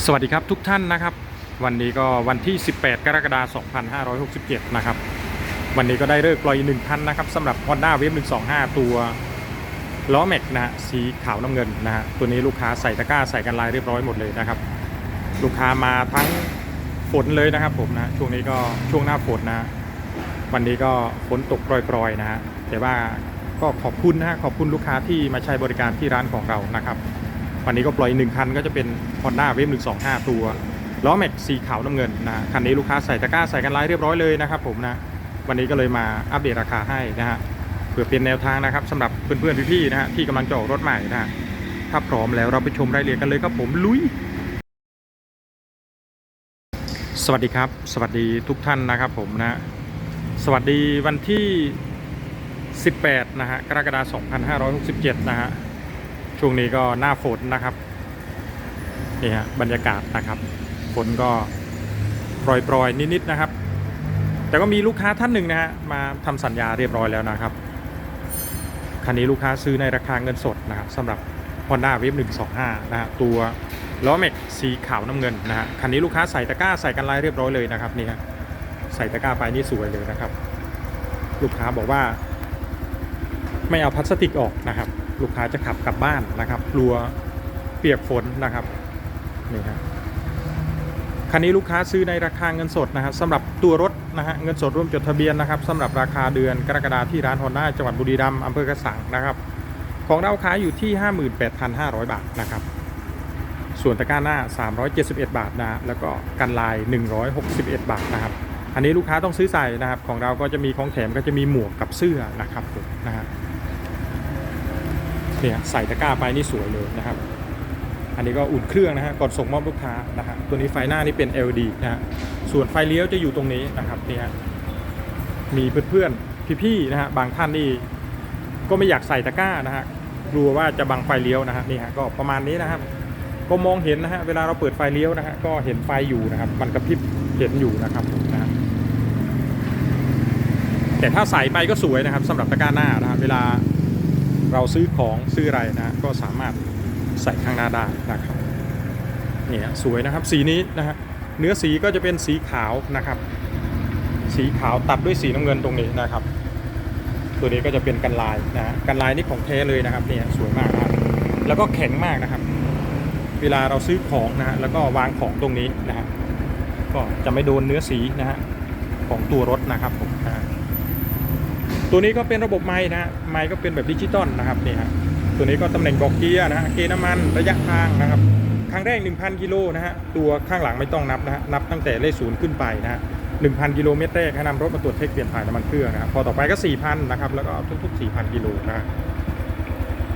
สวัสดีครับทุกท่านนะครับ วันนี้ก็วันที่ 18 กรกฎาคม 2567 นะครับ วันนี้ก็ได้เลิกปล่อยหนึ่งคันนะครับสำหรับ Honda Wave 125 ตัวล้อแม็กนะฮะสีขาวน้ำเงินนะฮะตัวนี้ลูกค้าใส่ตะกร้าใส่กันลายเรียบร้อยหมดเลยนะครับ ลูกค้ามาทั้งฝนเลยนะครับผมนะช่วงนี้ก็ช่วงหน้าฝนนะ วันนี้ก็ฝนตกปรอยๆนะฮะแต่ว่าก็ขอบคุณนะฮะขอบคุณลูกค้าที่มาใช้บริการที่ร้านของเรานะครับ วันนี้ก็ปล่อยหนึ่งคันก็จะเป็น Honda Wave 125 ตัวล้อแม็กสีขาวน้ำเงินนะคันนี้ลูกค้าใส่ตะกร้าใส่กันไลายเรียบร้อยเลยนะครับผมนะวันนี้ก็เลยมาอัปเดตราคาให้นะฮะเพื่อเป็นแนวทางนะครับสำหรับเพื่อนๆพี่ๆนะฮะที่กำลังจะออกรถใหม่นะฮะถ้าพร้อมแล้วเราไปชมรายละเอียดกันเลยครับผมลุย สวัสดีครับ สวัสดีทุกท่านนะครับผมนะสวัสดีวันที่ 18 นะฮะกรกฎาคม2567 นะฮะ ช่วงนี้ก็หน้าฝนนะครับนี่ฮะบรรยากาศนะครับฝนก็โปรยๆนิดๆนะครับ แต่ก็มีลูกค้าท่านหนึ่งนะฮะมาทำสัญญาเรียบร้อยแล้วนะครับคันนี้ลูกค้าซื้อในราคาเงินสดนะครับสำหรับ Honda Wave 125 นะฮะตัวล้อแม็กสีขาวน้ำเงินนะฮะคันนี้ลูกค้าใส่ตะกร้าใส่กันลายเรียบร้อยเลยนะครับนี่ฮะใส่ตะกร้าไปนี่สวยเลยนะครับ ลูกค้าบอกว่า ไม่เอาพลาสติกออกนะครับ ลูกค้าจะขับกลับบ้านนะครับกลัวเปียกฝนนะครับนี่ครับคันนี้ลูกค้าซื้อในราคาเงินสดนะครับสำหรับตัวรถนะฮะเงินสดร่วมจดทะเบียนนะครับสำหรับราคาเดือนกรกฎาคมที่ร้านฮอนด้าจังหวัดบุรีรัมย์อำเภอกระสังนะครับ ของเราขายอยู่ที่ 58,500 บาทนะครับส่วนตะกร้าหน้า 371 บาทนะแล้วก็กันลาย 161 บาทนะครับ อันนี้ลูกค้าต้องซื้อใส่นะครับ ของเราก็จะมีของแถมก็จะมีหมวกกับเสื้อนะครับผมนะฮะ เนี่ยใส่ตะกร้าไปนี่สวยเลยนะครับ อันนี้ก็อุ่นเครื่องนะฮะก่อนส่งมอบลูกค้านะฮะตัวนี้ไฟหน้านี่เป็น LED นะฮะส่วนไฟเลี้ยวจะอยู่ตรงนี้นะครับนี่ฮะมีเพื่อนๆพี่ๆนะฮะบางท่านนี่ก็ไม่อยากใส่ตะกร้านะฮะกลัวว่าจะบังไฟเลี้ยวนะฮะนี่ฮะก็ประมาณนี้นะครับ ก็มองเห็นนะฮะเวลาเราเปิดไฟเลี้ยวนะฮะก็เห็นไฟอยู่นะครับ มันกระพริบเห็นอยู่นะครับนะฮะแต่ถ้าใส่ไปก็สวยนะครับสำหรับตะกร้าหน้านะฮะเวลา เราซื้อของซื้ออะไรนะก็สามารถใส่ข้างหน้าได้นะครับเนี่ยสวยนะครับสีนี้นะฮะเนื้อสีก็จะเป็นสีขาวนะครับ สีขาวตัดด้วยสีน้ำเงินตรงนี้นะครับ ตัวนี้ก็จะเป็นกันลายนะฮะกันลายนี่ของแท้เลยนะครับเนี่ยสวยมากนะครับแล้วก็แข็งมากนะครับ เวลาเราซื้อของนะฮะแล้วก็วางของตรงนี้นะฮะก็จะไม่โดนเนื้อสีนะฮะของตัวรถนะครับผมนะ ตัวนี้ก็เป็นระบบไม้นะฮะไม้ก็เป็นแบบดิจิตอลนะครับนี่ฮะตัวนี้ก็ตำแหน่งบอกเกียร์นะฮะเกณฑ์น้ำมันระยะทางนะครับครั้งแรก 1,000 กิโลนะฮะตัวข้างหลังไม่ต้องนับนะฮะนับตั้งแต่เลขศูนย์ขึ้นไปนะฮะ1,000 กิโลเมตรแรกให้นำรถมาตรวจเช็คเปลี่ยนถ่ายน้ำมันเครื่องนะครับพอต่อไปก็ 4,000 นะครับแล้วก็ทุก ๆ 4,000 กิโลนะฮะ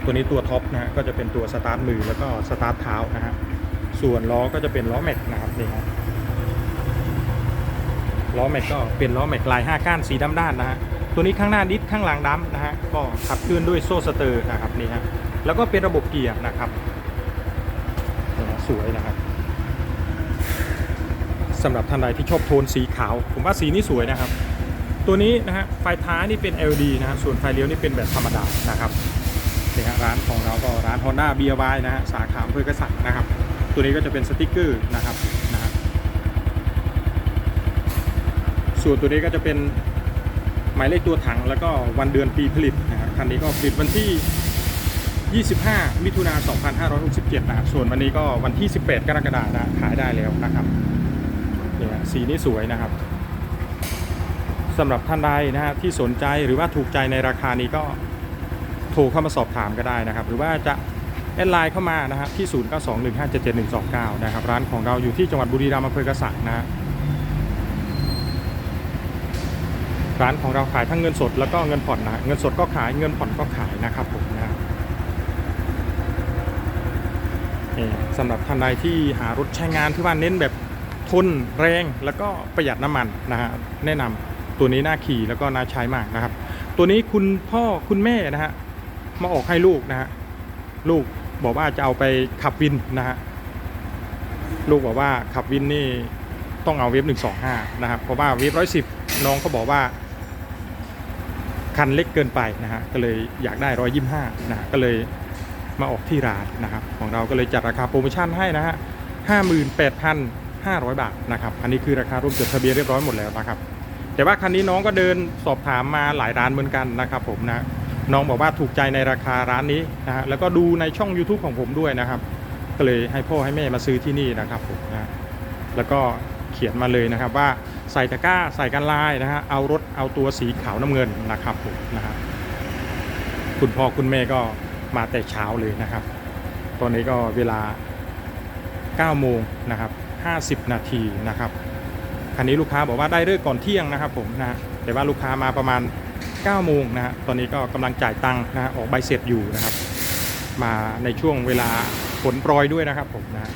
ตัวนี้ตัวท็อปนะฮะก็จะเป็นตัวสตาร์ทมือแล้วก็สตาร์ทเท้านะฮะส่วนล้อก็จะเป็นล้อแม็กนะครับนี่ฮะล้อแม็กก็เป็นล้อแม็กลาย 5 ก้านสีดำด้านนะฮะ ตัวนี้ข้างหน้าดิสข้างหลังดำนะฮะก็ขับเคลื่อนด้วยโซ่สเตอร์นะครับนี่ฮะแล้วก็เป็นระบบเกียร์นะครับสวยนะครับสำหรับท่านใดที่ชอบโทนสีขาว ผมว่าสีนี้สวยนะครับ ตัวนี้นะฮะไฟท้ายนี่เป็น LED นะฮะส่วนไฟเลี้ยวนี่เป็นแบบธรรมดานะครับนี่ฮะร้านของเราก็ร้าน Honda b y นะฮะสาขาอำเภอกระสังนะครับ ตัวนี้ก็จะเป็นสติกเกอร์นะครับนะฮะส่วนตัวนี้ก็จะเป็น หมายเลขตัวถัง แล้วก็วันเดือนปีผลิตนะครับคันนี้ก็ผลิตวันที่ 25 มิถุนา2567 นะครับส่วนวันนี้ก็วันที่ 18 กรกฎาคมนะขายได้แล้วนะครับเนี่ยสีนี้สวยนะครับสำหรับท่านใดนะฮะที่สนใจหรือว่าถูกใจในราคานี้ก็โทรเข้ามาสอบถามก็ได้นะครับ หรือว่าจะแอดไลน์เข้ามานะครับที่ 0921577129 นะครับร้านของเราอยู่ที่จังหวัดบุรีรัมย์อำเภอกระสังนะฮะ ร้านของเราขายทั้งเงินสดแล้วก็เงินผ่อนนะเงินสดก็ขายเงินผ่อนก็ขายนะครับผมนะสำหรับท่านใดที่หารถใช้งานที่ว่าเน้นแบบทนแรงแล้วก็ประหยัดน้ำมันนะฮะแนะนำตัวนี้น่าขี่แล้วก็น่าใช้มากนะครับ ตัวนี้คุณพ่อคุณแม่นะฮะมาออกให้ลูกนะฮะลูกบอกว่าจะเอาไปขับวินนะฮะลูกบอกว่าขับวินนี่ต้องเอาเวฟหนึ่งสองห้านะครับเพราะว่าเวฟร้อยสิบน้องเขาบอกว่า คันเล็กเกินไปนะฮะก็เลยอยากได้ร้อยยี่ห้านะฮะก็เลยมาออกที่ร้านนะครับ ของเราก็เลยจัดราคาโปรโมชั่นให้นะฮะ58,500 บาทนะครับอันนี้คือราคาร่วมจดทะเบียนเรียบร้อยหมดแล้วนะครับแต่ว่าคันนี้น้องก็เดินสอบถามมาหลายร้านเหมือนกันนะครับผมนะน้องบอกว่าถูกใจในราคาร้านนี้นะฮะแล้วก็ดูในช่อง YouTube ของผมด้วยนะครับ ก็เลยให้พ่อให้แม่มาซื้อที่นี่นะครับผมนะแล้วก็เขียนมาเลยนะครับว่า ใส่ตะกร้าใส่กันลายนะฮะเอารถเอาตัวสีขาวน้ำเงินนะครับผมนะฮะคุณพ่อคุณแม่ก็มาแต่เช้าเลยนะครับ ตอนนี้ก็เวลา9โมงนะครับ50 นาทีนะครับคันนี้ลูกค้าบอกว่าได้เลิกก่อนเที่ยงนะครับผมนะแต่ว่าลูกค้ามาประมาณ9โมงนะฮะตอนนี้ก็กำลังจ่ายตังค์นะฮะออกใบเสร็จอยู่นะครับ มาในช่วงเวลาฝนโปรยด้วยนะครับผมนะ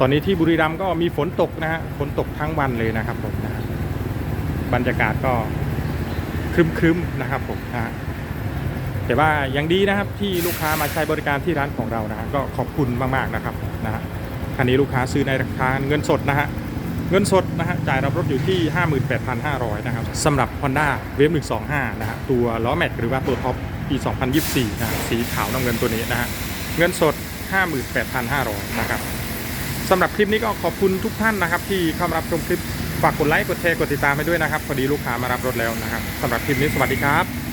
ตอนนี้ที่บุรีรัมย์ก็มีฝนตกนะฮะฝนตกทั้งวันเลยนะครับผมน บรรยากาศก็ครึมๆนะครับผมนะฮะแต่ว่ายังดีนะครับที่ลูกค้ามาใช้บริการที่ร้านของเรานะฮะก็ขอบคุณมากๆนะครับนะฮะคันนี้ลูกค้าซื้อในราคาเงินสดนะฮะเงินสดนะฮะจ่ายรับรถอยู่ที่ 58,500นะครับสำหรับ Honda w a v e 125นะฮะตัวล้อแม็กหรือว่าตัวท็อปปี 2024นะฮะสีขาวน้ำเงินตัวนี้นะฮะเงินสด 58,500นะครับสำหรับคลิปนี้ก็ขอบคุณทุกท่านนะครับที่เข้ามารับชมคลิป ฝากกดไลค์กดแชร์กดติดตามให้ด้วยนะครับพอดีลูกค้ามารับรถแล้วนะครับสำหรับคลิปนี้สวัสดีครับ